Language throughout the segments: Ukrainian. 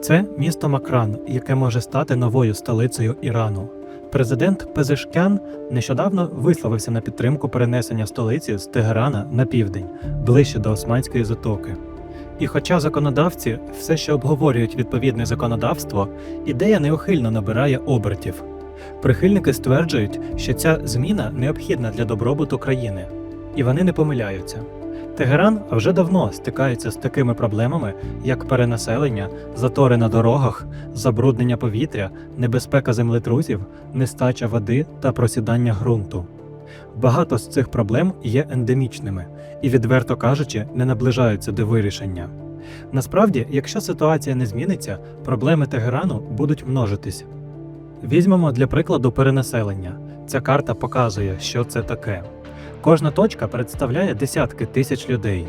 Це місто Макран, яке може стати новою столицею Ірану. Президент Пезешкян нещодавно висловився на підтримку перенесення столиці з Тегерана на південь, ближче до Османської затоки. І хоча законодавці все ще обговорюють відповідне законодавство, ідея неухильно набирає обертів. Прихильники стверджують, що ця зміна необхідна для добробуту країни, і вони не помиляються. Тегеран вже давно стикається з такими проблемами, як перенаселення, затори на дорогах, забруднення повітря, небезпека землетрусів, нестача води та просідання ґрунту. Багато з цих проблем є ендемічними і, відверто кажучи, не наближаються до вирішення. Насправді, якщо ситуація не зміниться, проблеми Тегерану будуть множитись. Візьмемо для прикладу перенаселення. Ця карта показує, що це таке. Кожна точка представляє десятки тисяч людей.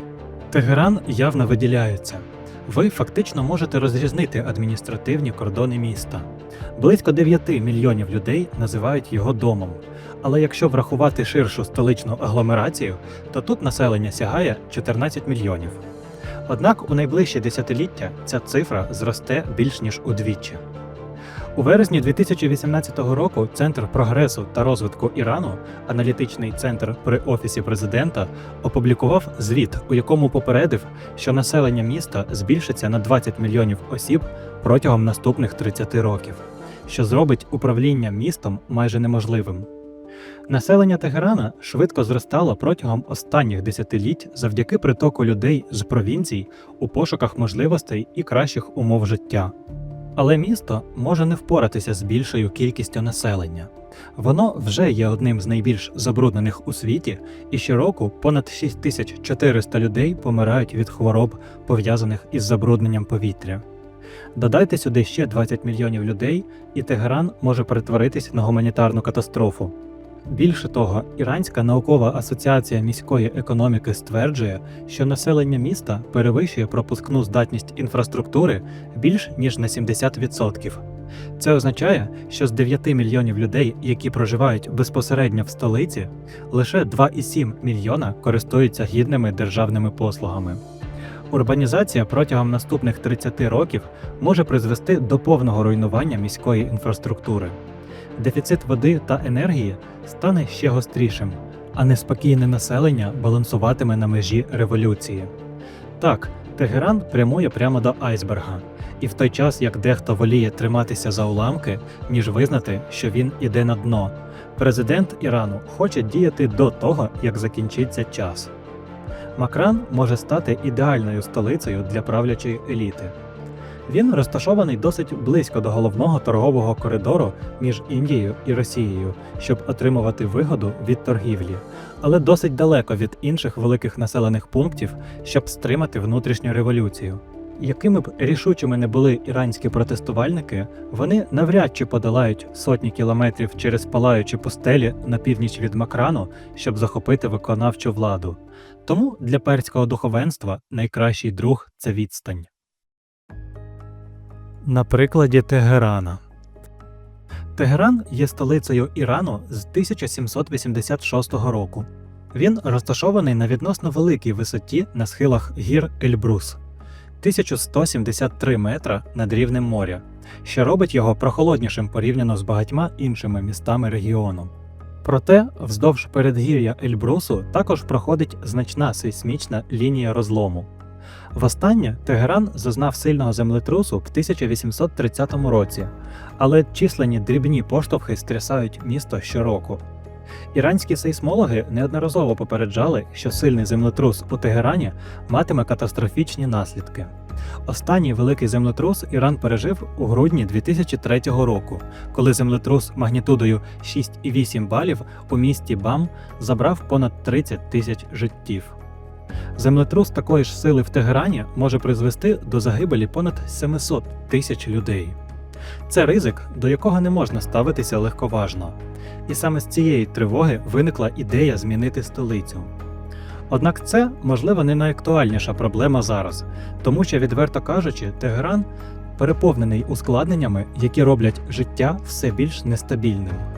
Тегеран явно виділяється. Ви фактично можете розрізнити адміністративні кордони міста. Близько 9 мільйонів людей називають його домом. Але якщо врахувати ширшу столичну агломерацію, то тут населення сягає 14 мільйонів. Однак у найближчі десятиліття ця цифра зросте більш ніж удвічі. У вересні 2018 року Центр прогресу та розвитку Ірану, аналітичний центр при офісі президента, опублікував звіт, у якому попередив, що населення міста збільшиться на 20 мільйонів осіб протягом наступних 30 років, що зробить управління містом майже неможливим. Населення Тегерана швидко зростало протягом останніх десятиліть завдяки притоку людей з провінцій у пошуках можливостей і кращих умов життя. Але місто може не впоратися з більшою кількістю населення. Воно вже є одним з найбільш забруднених у світі, і щороку понад 6400 людей помирають від хвороб, пов'язаних із забрудненням повітря. Додайте сюди ще 20 мільйонів людей, і Тегеран може перетворитись на гуманітарну катастрофу. Більше того, Іранська наукова асоціація міської економіки стверджує, що населення міста перевищує пропускну здатність інфраструктури більш ніж на 70%. Це означає, що з 9 мільйонів людей, які проживають безпосередньо в столиці, лише 2,7 мільйона користуються гідними державними послугами. Урбанізація протягом наступних 30 років може призвести до повного руйнування міської інфраструктури. Дефіцит води та енергії стане ще гострішим, а неспокійне населення балансуватиме на межі революції. Так, Тегеран прямує прямо до айсберга, і в той час, як дехто воліє триматися за уламки, ніж визнати, що він іде на дно, президент Ірану хоче діяти до того, як закінчиться час. Макран може стати ідеальною столицею для правлячої еліти. Він розташований досить близько до головного торгового коридору між Індією і Росією, щоб отримувати вигоду від торгівлі, але досить далеко від інших великих населених пунктів, щоб стримати внутрішню революцію. Якими б рішучими не були іранські протестувальники, вони навряд чи подолають сотні кілометрів через палаючі пустелі на північ від Макрану, щоб захопити виконавчу владу. Тому для перського духовенства найкращий друг це відстань. На прикладі Тегерана. Тегеран є столицею Ірану з 1786 року. Він розташований на відносно великій висоті на схилах гір Ельбрус 1173 метра над рівнем моря, що робить його прохолоднішим порівняно з багатьма іншими містами регіону. Проте вздовж передгір'я Ельбрусу також проходить значна сейсмічна лінія розлому. Востаннє Тегеран зазнав сильного землетрусу в 1830 році, але численні дрібні поштовхи стрясають місто щороку. Іранські сейсмологи неодноразово попереджали, що сильний землетрус у Тегерані матиме катастрофічні наслідки. Останній великий землетрус Іран пережив у грудні 2003 року, коли землетрус магнітудою 6,8 балів у місті Бам забрав понад 30 тисяч життів. Землетрус такої ж сили в Тегерані може призвести до загибелі понад 700 тисяч людей. Це ризик, до якого не можна ставитися легковажно. І саме з цієї тривоги виникла ідея змінити столицю. Однак це, можливо, не найактуальніша проблема зараз, тому що, відверто кажучи, Тегеран переповнений ускладненнями, які роблять життя все більш нестабільним.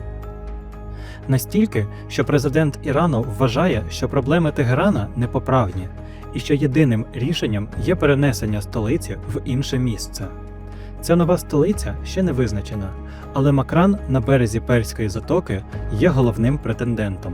Настільки, що президент Ірану вважає, що проблеми Тегерана непоправні, і що єдиним рішенням є перенесення столиці в інше місце. Ця нова столиця ще не визначена, але Макран на березі Перської затоки є головним претендентом.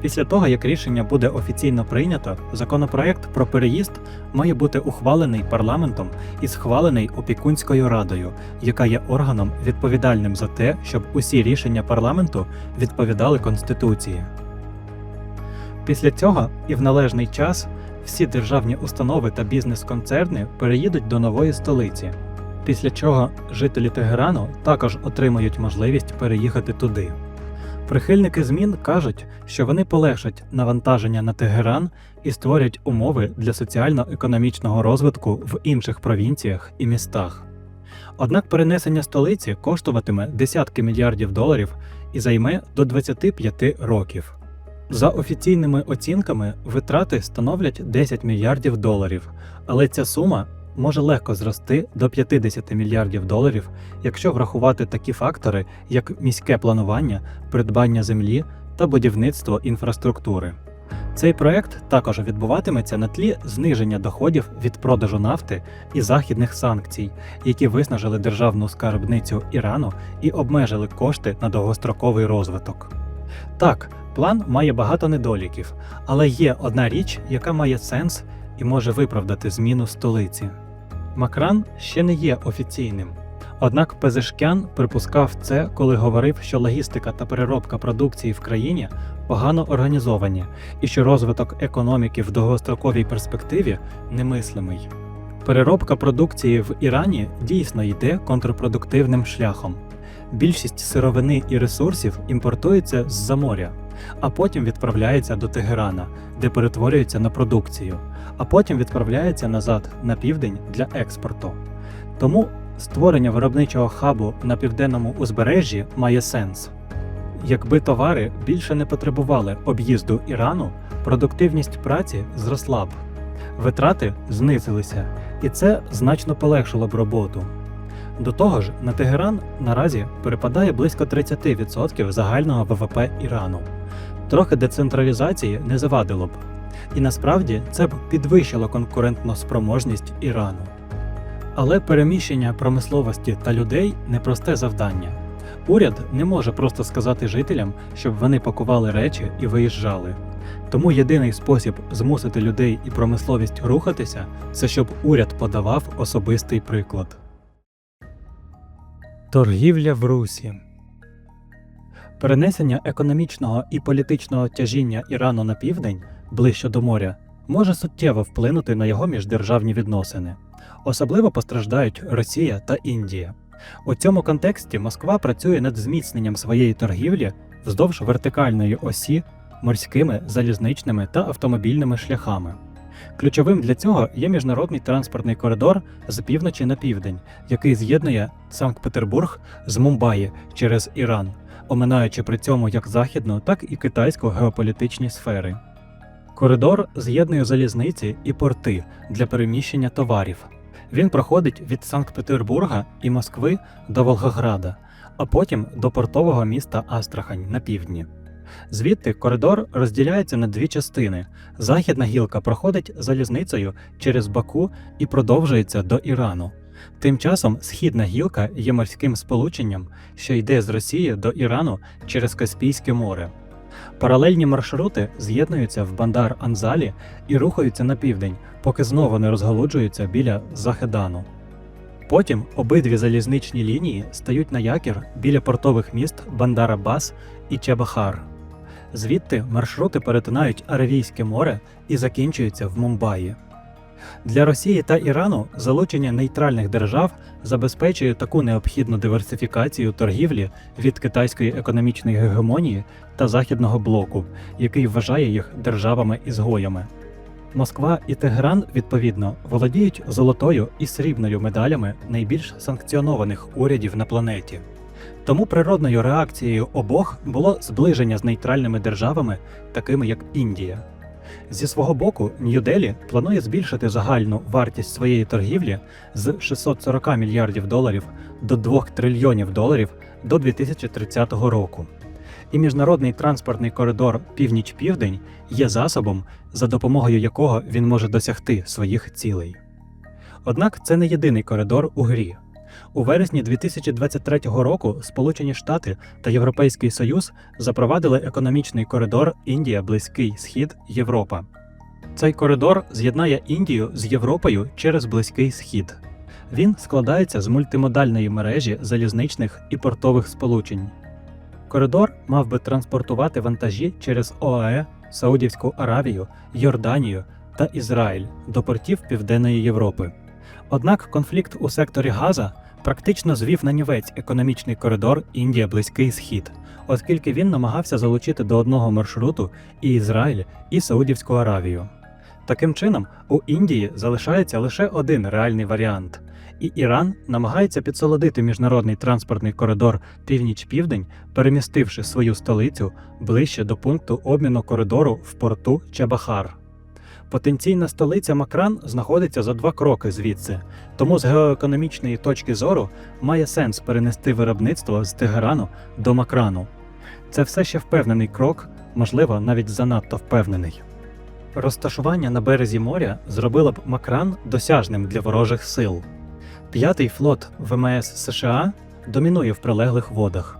Після того, як рішення буде офіційно прийнято, законопроект про переїзд має бути ухвалений парламентом і схвалений опікунською радою, яка є органом відповідальним за те, щоб усі рішення парламенту відповідали Конституції. Після цього і в належний час всі державні установи та бізнес-концерни переїдуть до нової столиці, після чого жителі Тегерану також отримають можливість переїхати туди. Прихильники змін кажуть, що вони полегшать навантаження на Тегеран і створять умови для соціально-економічного розвитку в інших провінціях і містах. Однак перенесення столиці коштуватиме десятки мільярдів доларів і займе до 25 років. За офіційними оцінками, витрати становлять 10 мільярдів доларів, але ця сума може легко зрости до 50 мільярдів доларів, якщо врахувати такі фактори, як міське планування, придбання землі та будівництво інфраструктури. Цей проект також відбуватиметься на тлі зниження доходів від продажу нафти і західних санкцій, які виснажили державну скарбницю Ірану і обмежили кошти на довгостроковий розвиток. Так, план має багато недоліків, але є одна річ, яка має сенс і може виправдати зміну столиці. Макран ще не є офіційним. Однак Пезешкян припускав це, коли говорив, що логістика та переробка продукції в країні погано організовані і що розвиток економіки в довгостроковій перспективі немислимий. Переробка продукції в Ірані дійсно йде контрпродуктивним шляхом. Більшість сировини і ресурсів імпортується з-за моря, а потім відправляється до Тегерана, де перетворюється на продукцію, а потім відправляється назад на південь для експорту. Тому створення виробничого хабу на південному узбережжі має сенс. Якби товари більше не потребували об'їзду Ірану, продуктивність праці зросла б, витрати знизилися, і це значно полегшило б роботу. До того ж, на Тегеран наразі перепадає близько 30% загального ВВП Ірану. Трохи децентралізації не завадило б. І насправді це б підвищило конкурентну спроможність Ірану. Але переміщення промисловості та людей непросте завдання. Уряд не може просто сказати жителям, щоб вони пакували речі і виїжджали. Тому єдиний спосіб змусити людей і промисловість рухатися це щоб уряд подавав особистий приклад. Торгівля в Русі Перенесення економічного і політичного тяжіння Ірану на південь ближче до моря може суттєво вплинути на його міждержавні відносини. Особливо постраждають Росія та Індія. У цьому контексті Москва працює над зміцненням своєї торгівлі вздовж вертикальної осі морськими, залізничними та автомобільними шляхами. Ключовим для цього є міжнародний транспортний коридор з півночі на південь, який з'єднує Санкт-Петербург з Мумбаї через Іран, оминаючи при цьому як західну, так і китайську геополітичні сфери. Коридор з'єднує залізниці і порти для переміщення товарів. Він проходить від Санкт-Петербурга і Москви до Волгограда, а потім до портового міста Астрахань на півдні. Звідти коридор розділяється на дві частини. Західна гілка проходить залізницею через Баку і продовжується до Ірану. Тим часом східна гілка є морським сполученням, що йде з Росії до Ірану через Каспійське море. Паралельні маршрути з'єднуються в Бандар Анзалі і рухаються на південь, поки знову не розгалуджуються біля Захедану. Потім обидві залізничні лінії стають на якір біля портових міст Бандар Аббас і Чебахар. Звідти маршрути перетинають Аравійське море і закінчуються в Мумбаї. Для Росії та Ірану залучення нейтральних держав забезпечує таку необхідну диверсифікацію торгівлі від китайської економічної гегемонії та західного блоку, який вважає їх державами-ізгоями. Москва і Тегеран, відповідно, володіють золотою і срібною медалями найбільш санкціонованих урядів на планеті. Тому природною реакцією обох було зближення з нейтральними державами, такими як Індія. Зі свого боку, Нью-Делі планує збільшити загальну вартість своєї торгівлі з 640 мільярдів доларів до 2 трильйонів доларів до 2030 року. І міжнародний транспортний коридор Північ-Південь є засобом, за допомогою якого він може досягти своїх цілей. Однак це не єдиний коридор у грі. У вересні 2023 року Сполучені Штати та Європейський Союз запровадили економічний коридор Індія, Близький Схід, Європа. Цей коридор з'єднає Індію з Європою через Близький Схід. Він складається з мультимодальної мережі залізничних і портових сполучень. Коридор мав би транспортувати вантажі через ОАЕ, Саудівську Аравію, Йорданію та Ізраїль до портів Південної Європи. Однак конфлікт у секторі Газа практично звів на нівець економічний коридор Індія Близький Схід, оскільки він намагався залучити до одного маршруту і Ізраїль, і Саудівську Аравію. Таким чином, у Індії залишається лише один реальний варіант, і Іран намагається підсолодити міжнародний транспортний коридор Північ-Південь, перемістивши свою столицю ближче до пункту обміну коридору в порту Чабахар. Потенційна столиця Макран знаходиться за два кроки звідси, тому з геоекономічної точки зору має сенс перенести виробництво з Тегерану до Макрану. Це все ще впевнений крок, можливо, навіть занадто впевнений. Розташування на березі моря зробило б Макран досяжним для ворожих сил. П'ятий флот ВМС США домінує в прилеглих водах.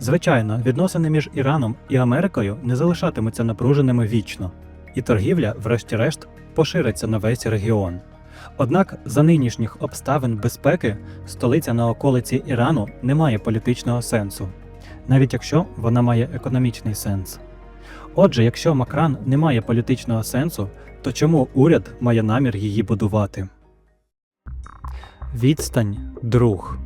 Звичайно, відносини між Іраном і Америкою не залишатимуться напруженими вічно, і торгівля, врешті-решт, пошириться на весь регіон. Однак за нинішніх обставин безпеки столиця на околиці Ірану не має політичного сенсу, навіть якщо вона має економічний сенс. Отже, якщо Макран не має політичного сенсу, то чому уряд має намір її будувати? Відстань друг.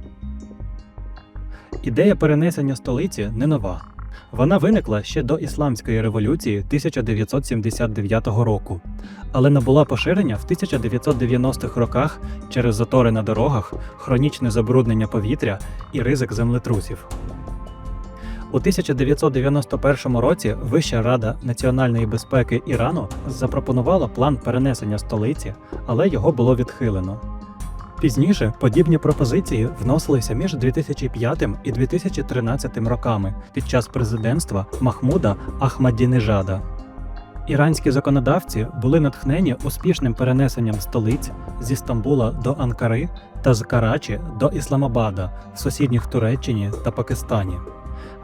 Ідея перенесення столиці не нова. Вона виникла ще до Ісламської революції 1979 року, але набула поширення в 1990-х роках через затори на дорогах, хронічне забруднення повітря і ризик землетрусів. У 1991 році Вища рада національної безпеки Ірану запропонувала план перенесення столиці, але його було відхилено. Пізніше подібні пропозиції вносилися між 2005 і 2013 роками під час президентства Махмуда Ахмадінежада. Іранські законодавці були натхнені успішним перенесенням столиць зі Стамбула до Анкари та з Карачі до Ісламабада в сусідніх Туреччині та Пакистані.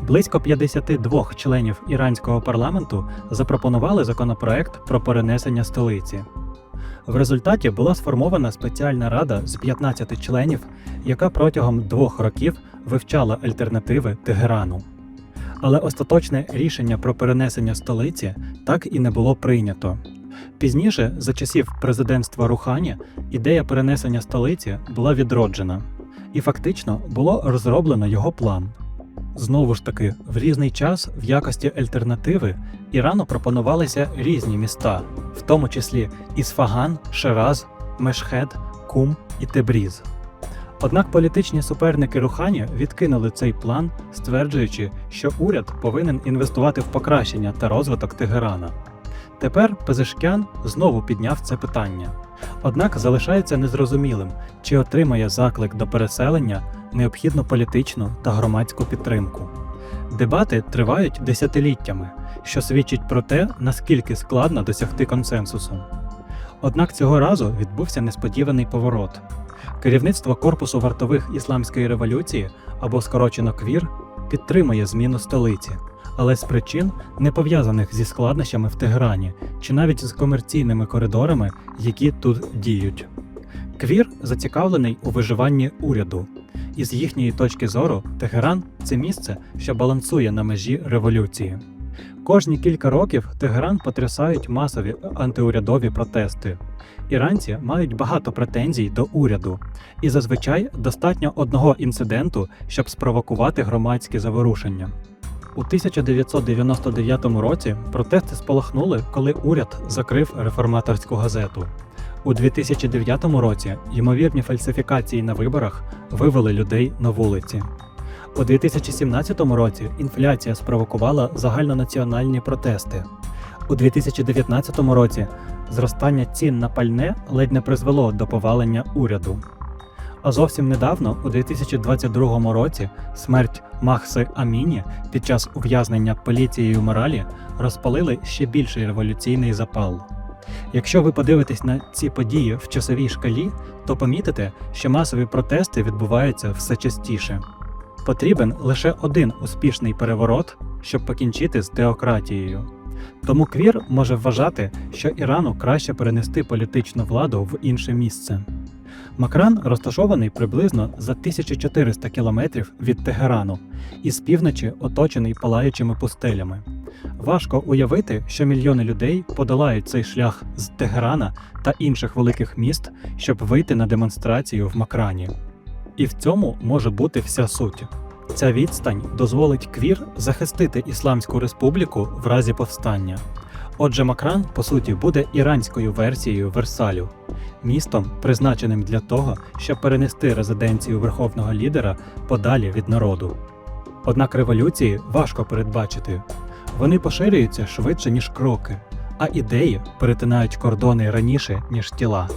Близько 52 членів іранського парламенту запропонували законопроект про перенесення столиці. В результаті була сформована спеціальна рада з 15 членів, яка протягом двох років вивчала альтернативи Тегерану. Але остаточне рішення про перенесення столиці так і не було прийнято. Пізніше, за часів президентства Рухані, ідея перенесення столиці була відроджена, і фактично було розроблено його план. Знову ж таки, в різний час в якості альтернативи Ірану пропонувалися різні міста, в тому числі Ісфаган, Шираз, Мешхед, Кум і Тебріз. Однак політичні суперники Рухані відкинули цей план, стверджуючи, що уряд повинен інвестувати в покращення та розвиток Тегерана. Тепер Пезешкян знову підняв це питання. Однак залишається незрозумілим, чи отримає заклик до переселення необхідну політичну та громадську підтримку. Дебати тривають десятиліттями, що свідчить про те, наскільки складно досягти консенсусу. Однак цього разу відбувся несподіваний поворот. Керівництво Корпусу вартових ісламської революції або скорочено КВІР підтримує зміну столиці, але з причин, не пов'язаних зі складнощами в Тегерані чи навіть з комерційними коридорами, які тут діють. КВІР зацікавлений у виживанні уряду, і з їхньої точки зору Тегеран це місце, що балансує на межі революції. Кожні кілька років Тегеран потрясають масові антиурядові протести. Іранці мають багато претензій до уряду, і зазвичай достатньо одного інциденту, щоб спровокувати громадські заворушення. У 1999 році протести спалахнули, коли уряд закрив реформаторську газету. У 2009 році ймовірні фальсифікації на виборах вивели людей на вулиці. У 2017 році інфляція спровокувала загальнонаціональні протести. У 2019 році зростання цін на пальне ледь не призвело до повалення уряду. А зовсім недавно, у 2022 році, смерть Махси Аміні під час ув'язнення поліцією моралі розпалили ще більший революційний запал. Якщо ви подивитесь на ці події в часовій шкалі, то помітите, що масові протести відбуваються все частіше. Потрібен лише один успішний переворот, щоб покінчити з теократією. Тому Квір може вважати, що Ірану краще перенести політичну владу в інше місце. Макран розташований приблизно за 1400 кілометрів від Тегерану і з півночі оточений палаючими пустелями. Важко уявити, що мільйони людей подолають цей шлях з Тегерана та інших великих міст, щоб вийти на демонстрацію в Макрані. І в цьому може бути вся суть. Ця відстань дозволить Квір захистити Ісламську республіку в разі повстання. Отже, Макран, по суті, буде іранською версією Версалю, містом, призначеним для того, щоб перенести резиденцію верховного лідера подалі від народу. Однак революції важко передбачити. Вони поширюються швидше, ніж кроки, а ідеї перетинають кордони раніше, ніж тіла.